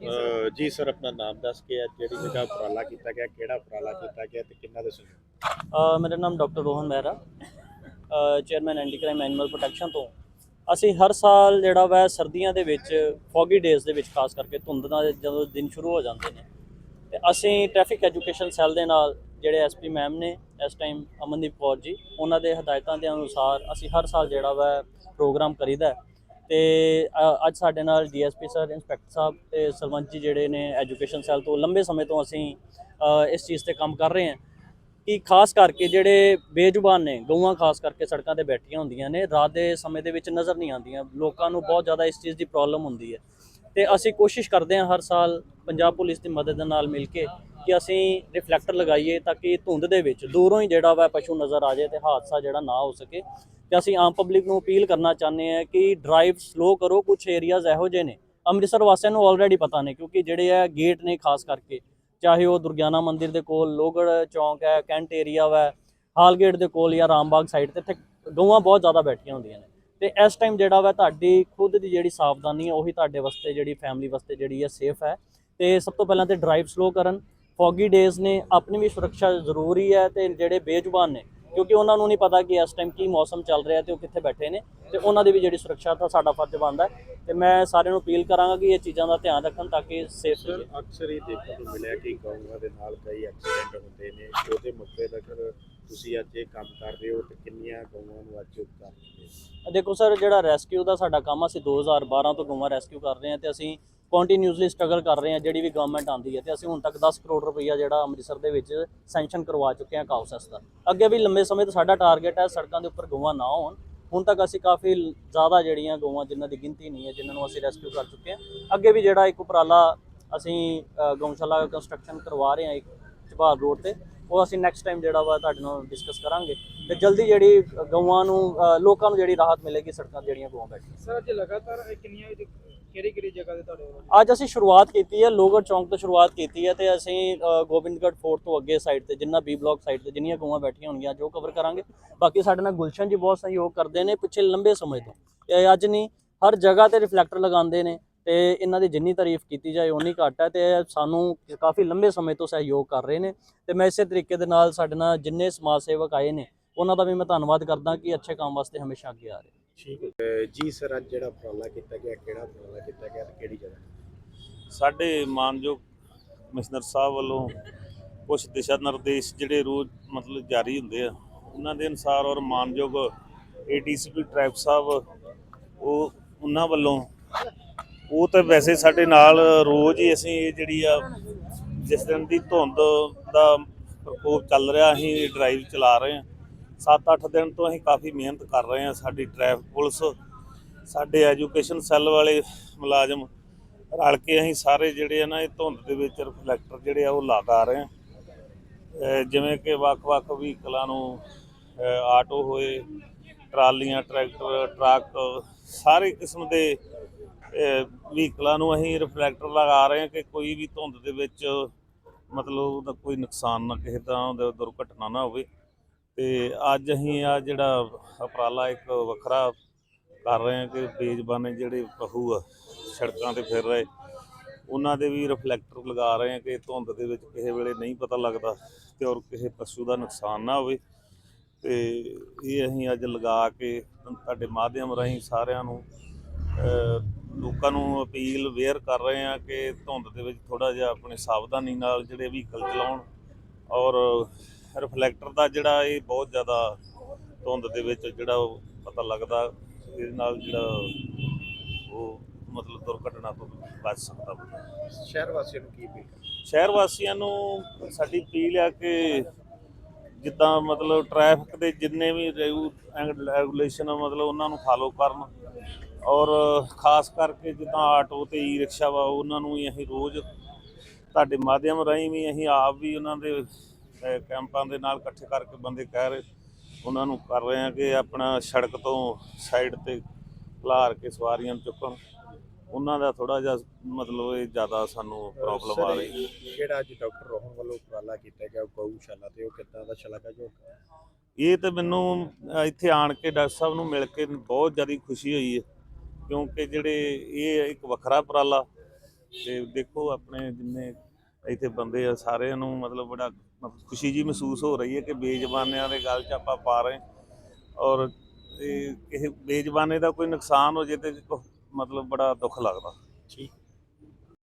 ਜੀ ਸਰ। ਆਪਣਾ ਨਾਮ ਦੱਸ ਕੇ ਅੱਜ ਜਿਹੜੀ ਜਗ੍ਹਾ ਉਪਰਾਲਾ ਕੀਤਾ ਗਿਆ ਕਿਹੜਾ ਉਪਰਾਲਾ ਕੀਤਾ ਗਿਆ ਤੇ ਕਿੰਨਾ ਦੇ ਅ, ਮੇਰਾ ਨਾਮ doctor Rohan Mehra. Chairman anti crime animal protection ਤੋਂ। ਅਸੀਂ ਹਰ ਸਾਲ ਜਿਹੜਾ ਵਾ ਸਰਦੀਆਂ ਦੇ ਵਿੱਚ ਫੌਗੀ ਡੇਜ਼ ਦੇ ਵਿੱਚ ਖਾਸ ਕਰਕੇ ਧੁੰਦ ਦਾ ਜਦੋਂ ਦਿਨ ਸ਼ੁਰੂ ਹੋ ਜਾਂਦੇ ਨੇ ਤੇ ਅਸੀਂ ਟ੍ਰੈਫਿਕ ਐਜੂਕੇਸ਼ਨ ਸੈੱਲ ਦੇ ਨਾਲ ਜਿਹੜੇ ਐਸਪੀ ਮੈਮ ਨੇ ਇਸ ਟਾਈਮ ਅਮਨਦੀਪ ਕੌਰ ਜੀ ਉਹਨਾਂ ਦੇ ਹਦਾਇਤਾਂ ਦੇ ਅਨੁਸਾਰ ਅਸੀਂ ਹਰ ਸਾਲ ਜਿਹੜਾ ਵਾ ਪ੍ਰੋਗਰਾਮ ਕਰੀਦਾ ਹੈ। ਤੇ ਅ, ਅੱਜ ਸਾਡੇ ਨਾਲ ਡੀਐਸਪੀ ਸਰ ਇੰਸਪੈਕਟਰ ਸਾਹਿਬ ਤੇ ਸਰਪੰਚ ਜੀ ਜਿਹੜੇ ਨੇ ਐਜੂਕੇਸ਼ਨ ਸੈੱਲ ਤੋਂ ਲੰਬੇ ਸਮੇਂ ਤੋਂ ਅਸੀਂ ਅ, ਇਸ ਚੀਜ਼ ਤੇ ਕੰਮ ਕਰ ਰਹੇ ਹਾਂ। ਕਿ ਖਾਸ ਕਰਕੇ ਜਿਹੜੇ ਬੇਜ਼ੁਬਾਨ ਨੇ ਗਊਆਂ ਖਾਸ ਕਰਕੇ ਸੜਕਾਂ ਤੇ ਬੈਠੀਆਂ ਹੁੰਦੀਆਂ ਨੇ ਰਾਤ ਦੇ ਸਮੇਂ ਦੇ ਵਿੱਚ ਨਜ਼ਰ ਨਹੀਂ ਆਉਂਦੀਆਂ। ਲੋਕਾਂ ਨੂੰ ਬਹੁਤ ਜ਼ਿਆਦਾ ਇਸ ਚੀਜ਼ ਦੀ ਪ੍ਰੋਬਲਮ ਹੁੰਦੀ ਹੈ। ਤੇ ਅਸੀਂ ਕੋਸ਼ਿਸ਼ ਕਰਦੇ ਹਾਂ ਹਰ ਸਾਲ ਪੰਜਾਬ ਪੁਲਿਸ ਦੀ ਮਦਦ ਦੇ ਨਾਲ ਮਿਲ ਕੇ ਕਿ ਅਸੀਂ ਰਿਫਲੈਕਟਰ ਲਗਾਈਏ ਤਾਂ ਕਿ ਧੁੰਦ ਦੇ ਵਿੱਚ ਦੂਰੋਂ ਹੀ ਜਿਹੜਾ ਵਾ ਪਸ਼ੂ ਨਜ਼ਰ ਆ ਜਾਏ ਤੇ ਹਾਦਸਾ ਜਿਹੜਾ ਨਾ ਹੋ ਸਕੇ। ਤੇ ਅਸੀਂ ਆਮ ਪਬਲਿਕ ਨੂੰ ਅਪੀਲ ਕਰਨਾ ਚਾਹੁੰਦੇ ਹਾਂ ਕਿ ਡਰਾਈਵ ਸਲੋ ਕਰੋ ਕੁਝ ਏਰੀਆਜ਼ ਇਹੋ ਜਿਹੇ ਨੇ। ਅੰਮ੍ਰਿਤਸਰ ਵਾਸੀਆਂ ਨੂੰ ਆਲਰੇਡੀ ਪਤਾ ਨੇ, ਕਿਉਂਕਿ ਜਿਹੜੇ ਆ ਗੇਟ ਨੇ ਖਾਸ ਕਰਕੇ, ਚਾਹੇ ਉਹ ਦੁਰਗਿਆਨਾ ਮੰਦਿਰ ਦੇ ਕੋਲ ਲੋਗੜ ਚੌਂਕ ਹੈ, ਕੈਂਟ ਏਰੀਆ ਵਾ ਹਾਲ ਗੇਟ ਦੇ ਕੋਲ ਜਾਂ ਰਾਮਬਾਗ ਸਾਈਡ ਤੇ, ਇੱਥੇ ਗਊਆਂ ਬਹੁਤ ਜ਼ਿਆਦਾ ਬੈਠੀਆਂ ਹੁੰਦੀਆਂ ਨੇ। ਤੇ ਇਸ ਟਾਈਮ ਜਿਹੜਾ ਵਾ ਤੁਹਾਡੀ ਖੁਦ ਦੀ ਜਿਹੜੀ ਸਾਵਧਾਨੀ ਹੈ, ਉਹੀ ਤੁਹਾਡੇ ਵਾਸਤੇ ਜਿਹੜੀ ਫੈਮਿਲੀ ਵਾਸਤੇ ਜਿਹੜੀ ਹੈ ਸੇਫ ਹੈ। ਤੇ ਸਭ ਤੋਂ ਪਹਿਲਾਂ ਤੇ ਡਰਾਈਵ ਸਲੋ ਕਰਨ ਫੌਗੀ ਡੇਜ਼ ਨੇ ਆਪਣੀ ਵੀ ਸੁਰੱਖਿਆ ਜ਼ਰੂਰੀ ਹੈ ਤੇ ਜਿਹੜੇ ਬੇਜ਼ੁਬਾਨ ਨੇ ਕਿਉਂਕਿ ਉਹਨਾਂ ਨੂੰ ਨਹੀਂ ਪਤਾ ਕਿ ਇਸ ਟਾਈਮ ਕੀ ਮੌਸਮ ਚੱਲ ਰਿਹਾ ਤੇ ਉਹ ਕਿੱਥੇ ਬੈਠੇ ਨੇ ਤੇ ਉਹਨਾਂ ਦੀ ਵੀ ਜਿਹੜੀ ਸੁਰੱਖਿਆ ਤਾਂ ਸਾਡਾ ਫਰਜ਼ ਬਣਦਾ ਤੇ ਮੈਂ ਸਾਰਿਆਂ ਨੂੰ ਅਪੀਲ ਕਰਾਂਗਾ ਕਿ ਇਹ ਚੀਜ਼ਾਂ ਦਾ ਧਿਆਨ ਰੱਖਣ ਤਾਂ ਕਿ ਸੇਫ ਸਰ ਅਕਸਰ ਹੀ ਦੇਖਣ ਨੂੰ ਮਿਲਿਆ ਕਿ ਗਊਆਂ ਦੇ ਨਾਲ ਕਈ ਐਕਸੀਡੈਂਟ ਹੁੰਦੇ ਨੇ ਉਹਦੇ ਮੁੱਦੇ ਤੱਕ ਤੁਸੀਂ ਅੱਜ ਇਹ ਕੰਮ ਕਰ ਰਹੇ ਹੋ ਤੇ ਕਿੰਨੀਆਂ ਗਊਆਂ ਨੂੰ ਅੱਜ ਕੀਤੇ ਦੇਖੋ ਸਰ ਜਿਹੜਾ ਰੈਸਕਿਊ ਦਾ ਸਾਡਾ ਕੰਮ ਆ, ਅਸੀਂ 2012 ਤੋਂ ਗਊਆਂ ਰੈਸਕਿਊ ਕਰ ਰਹੇ ਹਾਂ ਤੇ ਅਸੀਂ ਕੰਟੀਨਿਊਸਲੀ ਸਟਰਗਲ ਕਰ ਰਹੇ ਹਾਂ, ਜਿਹੜੀ ਵੀ ਗਵਰਨਮੈਂਟ ਆਉਂਦੀ ਹੈ ਤੇ ਅਸੀਂ ਹੁਣ ਤੱਕ 10 ਕਰੋੜ ਰੁਪਈਆ ਜਿਹੜਾ ਅੰਮ੍ਰਿਤਸਰ ਦੇ ਵਿੱਚ ਸੈਂਕਸ਼ਨ ਕਰਵਾ ਚੁੱਕੇ ਹਾਂ ਕਾਉਸਸ ਦਾ। ਅੱਗੇ ਵੀ ਲੰਬੇ ਸਮੇਂ ਤੋਂ ਸਾਡਾ ਟਾਰਗੇਟ ਹੈ ਸੜਕਾਂ ਦੇ ਉੱਪਰ ਗਊਆਂ ਨਾ ਹੋਣ ਹੁਣ ਤੱਕ ਅਸੀਂ ਕਾਫੀ ਜ਼ਿਆਦਾ ਜਿਹੜੀਆਂ ਗਊਆਂ ਜਿਨ੍ਹਾਂ ਦੀ ਗਿਣਤੀ ਨਹੀਂ ਹੈ, ਜਿਨ੍ਹਾਂ ਨੂੰ ਅਸੀਂ ਰੈਸਕਿਊ ਕਰ ਚੁੱਕੇ ਹਾਂ। ਅੱਗੇ ਵੀ ਜਿਹੜਾ ਇੱਕ ਉਪਰਾਲਾ ਅਸੀਂ ਗਊਸ਼ਾਲਾ ਕੰਸਟਰਕਸ਼ਨ ਕਰਵਾ ਰਹੇ ਹਾਂ ਇੱਕ ਝਬਾਲ ਰੋਡ ਤੇ, ਉਹ ਅਸੀਂ ਨੈਕਸਟ ਟਾਈਮ ਜਿਹੜਾ ਵਾ ਤੁਹਾਡੇ ਨਾਲ ਡਿਸਕਸ ਕਰਾਂਗੇ। ਤੇ ਜਲਦੀ ਜਿਹੜੀ ਗਊਆਂ ਨੂੰ ਲੋਕਾਂ ਨੂੰ ਜਿਹੜੀ ਰਾਹਤ ਮਿਲੇਗੀ ਸੜਕਾਂ ਤੇ ਜਿਹੜੀਆਂ ਗਊਆਂ ਬੈਠੀਆਂ। ਸਰ, ਅੱਜ ਲਗਾਤਾਰ ਕਿੰਨੀਆਂ ਕਿਹੜੀ ਕਿਹੜੀ ਜਗ੍ਹਾ ਤੇ ਤੁਹਾਡੇ ਵੱਲੋਂ? ਅੱਜ ਅਸੀਂ ਸ਼ੁਰੂਆਤ ਕੀਤੀ ਹੈ, ਲੋਗੜ ਚੌਂਕ ਤੋਂ ਸ਼ੁਰੂਆਤ ਕੀਤੀ ਹੈ ਤੇ ਅਸੀਂ ਗੋਬਿੰਦਗੜ੍ਹ ਫੋਰਟ ਤੋਂ ਅੱਗੇ ਸਾਈਡ ਤੇ, ਜਿੰਨਾ ਬੀ ਬਲਾਕ ਸਾਈਡ ਤੇ ਜਿੰਨੀਆਂ ਗਊਆਂ ਬੈਠੀਆਂ ਹੋਣਗੀਆਂ ਜੋ ਕਵਰ ਕਰਾਂਗੇ। ਬਾਕੀ ਸਾਡੇ ਨਾਲ ਗੁਲਸ਼ਨ ਜੀ ਬਹੁਤ ਸਹਿਯੋਗ ਕਰਦੇ ਨੇ ਪਿੱਛੇ ਲੰਬੇ ਸਮੇਂ ਤੋਂ। ਇਹ ਅੱਜ ਨਹੀਂ, ਹਰ ਜਗ੍ਹਾ ਤੇ ਰਿਫਲੈਕਟਰ ਲਗਾਉਂਦੇ ਨੇ ਤੇ ਇਹਨਾਂ ਦੀ ਜਿੰਨੀ ਤਾਰੀਫ ਕੀਤੀ ਜਾਏ ਉਨੀ ਘੱਟ ਹੈ ਤੇ ਸਾਨੂੰ ਕਾਫੀ ਲੰਬੇ ਸਮੇਂ ਤੋਂ ਸਹਿਯੋਗ ਕਰ ਰਹੇ ਨੇ ਤੇ ਮੈਂ ਇਸੇ ਤਰੀਕੇ ਦੇ ਨਾਲ ਸਾਡੇ ਨਾਲ ਜਿੰਨੇ ਸਮਾਜ ਸੇਵਕ ਆਏ ਨੇ, ਉਹਨਾਂ ਦਾ ਵੀ ਮੈਂ ਧੰਨਵਾਦ ਕਰਦਾ ਕਿ ਅੱਛੇ ਕੰਮ ਵਾਸਤੇ ਹਮੇਸ਼ਾ ਅੱਗੇ ਆ ਰਹੇ ਠੀਕ ਹੈ। ਜੀ ਸਰ, ਅੱਜ ਜਿਹੜਾ ਉਪਰਾਲਾ ਕੀਤਾ ਗਿਆ, ਕਿਹੜਾ ਉਪਰਾਲਾ ਕੀਤਾ ਗਿਆ ਤੇ ਕਿਹੜੀ ਜਗ੍ਹਾ? ਸਾਡੇ ਮਾਨਯੋਗ ਕਮਿਸ਼ਨਰ ਸਾਹਿਬ ਵੱਲੋਂ ਕੁਝ ਦਿਸ਼ਾ ਨਿਰਦੇਸ਼ ਜਿਹੜੇ ਰੋਜ਼ ਮਤਲਬ ਜਾਰੀ ਹੁੰਦੇ ਆ, ਉਹਨਾਂ ਦੇ ਅਨੁਸਾਰ ਔਰ ਮਾਨਯੋਗ ਏਡੀਸੀਪੀ ਟ੍ਰੈਫਿਕ ਸਾਹਿਬ, ਉਹ ਉਹਨਾਂ ਵੱਲੋਂ, ਉਹ ਤਾਂ ਵੈਸੇ ਸਾਡੇ ਨਾਲ ਰੋਜ਼ ਹੀ ਅਸੀਂ ਇਹ ਜਿਹੜੀ ਆ, ਜਿਸ ਦਿਨ ਦੀ ਧੁੰਦ ਦਾ ਪ੍ਰਕੋਪ ਚੱਲ ਰਿਹਾ, ਅਸੀਂ ਡਰਾਈਵ ਚਲਾ ਰਹੇ ਹਾਂ। 7-8 ਦਿਨ ਤੋਂ ਅਸੀਂ ਕਾਫੀ ਮਿਹਨਤ ਕਰ ਰਹੇ ਹਾਂ ਸਾਡੀ ਟ੍ਰੈਫਿਕ ਪੁਲਿਸ, ਸਾਡੇ ਐਜੂਕੇਸ਼ਨ ਸੈੱਲ ਵਾਲੇ ਮੁਲਾਜ਼ਮ ਰਲ ਕੇ ਅਸੀਂ ਸਾਰੇ ਜਿਹੜੇ ਆ ਨਾ ਇਹ ਧੁੰਦ ਦੇ ਵਿੱਚ ਰਿਫਲੈਕਟਰ ਜਿਹੜੇ ਆ ਉਹ ਲਗਾ ਰਹੇ ਆ ਜਿਵੇਂ ਕਿ ਵੱਖ-ਵੱਖ ਵਹੀਕਲਾਂ ਨੂੰ ਆਟੋ ਹੋਏ, ਟਰਾਲੀਆਂ, ਟਰੈਕਟਰ, ਟਰੱਕ, ਸਾਰੇ ਕਿਸਮ ਦੇ ਵਹੀਕਲਾਂ ਨੂੰ ਅਸੀਂ ਰਿਫਲੈਕਟਰ ਲਗਾ ਰਹੇ ਹਾਂ ਕਿ ਕੋਈ ਵੀ ਧੁੰਦ ਦੇ ਵਿੱਚ ਮਤਲਬ ਉਹਦਾ ਕੋਈ ਨੁਕਸਾਨ ਨਾ ਕਿਸੇ ਤਰ੍ਹਾਂ ਦਾ ਦੁਰਘਟਨਾ ਨਾ ਹੋਵੇ। ਤੇ ਅੱਜ ਅਸੀਂ ਆ ਜਿਹੜਾ ਉਪਰਾਲਾ ਇੱਕ ਵੱਖਰਾ ਕਰ ਰਹੇ ਹਾਂ ਕਿ ਬੇਜ਼ਬਾਨੇ ਜਿਹੜੇ ਪਹੂ ਆ, ਸੜਕਾਂ ਤੇ ਫਿਰ ਰਹੇ, ਉਹਨਾਂ ਦੇ ਵੀ ਰਿਫਲੈਕਟਰ ਲਗਾ ਰਹੇ ਹਾਂ ਕਿ ਧੁੰਦ ਦੇ ਵਿੱਚ ਕਿਸੇ ਵੇਲੇ ਨਹੀਂ ਪਤਾ ਲੱਗਦਾ ਤੇ ਔਰ ਕਿਸੇ ਪਸ਼ੂ ਦਾ ਨੁਕਸਾਨ ਨਾ ਹੋਵੇ। ਤੇ ਇਹ ਅਸੀਂ ਅੱਜ ਲਗਾ ਕੇ ਤੁਹਾਡੇ ਮਾਧਿਅਮ ਰਾਹੀਂ ਸਾਰਿਆਂ ਨੂੰ ਲੋਕਾਂ ਨੂੰ ਅਪੀਲ ਵੇਅਰ ਕਰ ਰਹੇ ਹਾਂ ਕਿ ਧੁੰਦ ਦੇ ਵਿੱਚ ਥੋੜਾ ਜਿਹਾ ਆਪਣੇ ਸਾਵਧਾਨੀ ਨਾਲ ਜਿਹੜੇ ਵਹੀਕਲ ਚਲਾਉਣ ਔਰ ਰਿਫਲੈਕਟਰ ਦਾ ਜਿਹੜਾ ਇਹ ਬਹੁਤ ਜ਼ਿਆਦਾ ਧੁੰਦ ਦੇ ਵਿੱਚ ਜਿਹੜਾ ਉਹ ਪਤਾ ਲੱਗਦਾ ਇਹਦੇ ਨਾਲ ਜਿਹੜਾ ਉਹ ਮਤਲਬ ਦੁਰਘਟਨਾ ਤੋਂ ਬਚ ਸਕਦਾ ਬੰਦਾ। ਸ਼ਹਿਰ ਵਾਸੀਆਂ ਨੂੰ ਕੀ ਅਪੀਲ ਸ਼ਹਿਰ ਵਾਸੀਆਂ ਨੂੰ ਸਾਡੀ ਅਪੀਲ ਆ ਕਿ ਜਿੱਦਾਂ ਮਤਲਬ ਟ੍ਰੈਫਿਕ ਦੇ ਜਿੰਨੇ ਵੀ ਰੈਗੂਲੇਸ਼ਨ ਆ ਮਤਲਬ ਉਹਨਾਂ ਨੂੰ ਫਾਲੋ ਕਰਨ। ਔਰ ਖਾਸ ਕਰਕੇ ਜਿੱਦਾਂ ਆਟੋ ਤੇ ਈ ਰਿਕਸ਼ਾ ਵਾ ਉਹਨਾਂ ਨੂੰ ਅਸੀਂ ਰੋਜ਼ ਤੁਹਾਡੇ ਮਾਧਿਅਮ ਰਾਹੀਂ ਵੀ ਅਸੀਂ ਆਪ ਵੀ ਉਹਨਾਂ ਦੇ ਕੈਂਪਾਂ ਦੇ ਨਾਲ ਇਕੱਠੇ ਕਰਕੇ ਬੰਦੇ ਕਹਿ ਰਹੇ ਉਹਨਾਂ ਨੂੰ ਕਰ ਰਹੇ ਆ ਕਿ ਆਪਣਾ ਸੜਕ ਤੋਂ ਸਾਈਡ ਤੇ ਖਲਾਰ ਕੇ ਸਵਾਰੀਆਂ ਨੂੰ ਚੁੱਕਣ। ਉਹਨਾਂ ਦਾ ਥੋੜਾ ਜਿਹਾ ਮਤਲਬ ਇਹ ਜ਼ਿਆਦਾ ਸਾਨੂੰ ਪ੍ਰੋਬਲਮ ਆ ਰਹੀ। ਹੈ ਜਿਹੜਾ ਅੱਜ ਡਾਕਟਰ ਰੋਹਨ ਵੱਲੋਂ ਉਪਰਾਲਾ ਕੀਤਾ ਗਿਆ ਗਊਸ਼ਾਲਾ ਤੇ ਉਹ ਕਿੱਦਾਂ ਦਾ ਸ਼ਲਾਘਾ ਜੋ ਇਹ ਤੇ ਮੈਨੂੰ ਇੱਥੇ ਆਣ ਕੇ ਡਾਕਟਰ ਸਾਹਿਬ ਨੂੰ ਮਿਲ ਕੇ ਬਹੁਤ ਜ਼ਿਆਦਾ ਖੁਸ਼ੀ ਹੋਈ ਹੈ ਕਿਉਂਕਿ ਜਿਹੜੇ ਇਹ ਇੱਕ ਵੱਖਰਾ ਉਪਰਾਲਾ ਤੇ ਦੇਖੋ ਆਪਣੇ ਜਿੰਨੇ ਇੱਥੇ ਬੰਦੇ ਆ ਸਾਰਿਆਂ ਨੂੰ ਮਤਲਬ ਬੜਾ ਖੁਸ਼ੀ ਜੀ ਮਹਿਸੂਸ ਹੋ ਰਹੀ ਹੈ ਕਿ ਬੇਜ਼ਬਾਨਿਆਂ ਦੇ ਗੱਲ 'ਚ ਆਪਾਂ ਪਾ ਰਹੇ ਔਰ ਇਹ ਇਹ ਬੇਜ਼ਬਾਨੇ ਦਾ ਕੋਈ ਨੁਕਸਾਨ ਹੋ ਜੇ ਤੇ ਮਤਲਬ ਬੜਾ ਦੁੱਖ ਲੱਗਦਾ। ਠੀਕ।